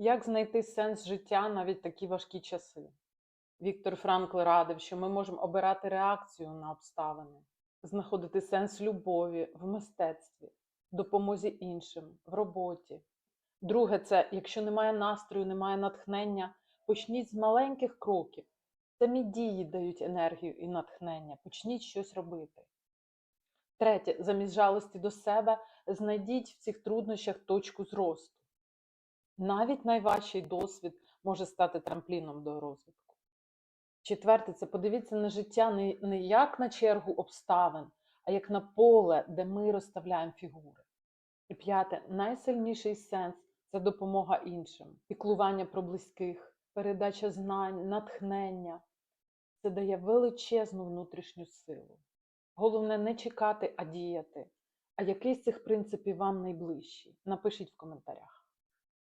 Як знайти сенс життя навіть такі важкі часи? Віктор Франкл радив, що ми можемо обирати реакцію на обставини, знаходити сенс любові в мистецтві, допомозі іншим, в роботі. Друге, це якщо немає настрою, немає натхнення, почніть з маленьких кроків. Самі дії дають енергію і натхнення. Почніть щось робити. Третє, замість жалості до себе, знайдіть в цих труднощах точку зросту. Навіть найважчий досвід може стати трампліном до розвитку. Четверте, це подивіться на життя не, як на чергу обставин, а як на поле, де ми розставляємо фігури. І п'яте, найсильніший сенс це допомога іншим, піклування про близьких, передача знань, натхнення. Це дає величезну внутрішню силу. Головне не чекати, а діяти. А який з цих принципів вам найближчий? Напишіть в коментарях.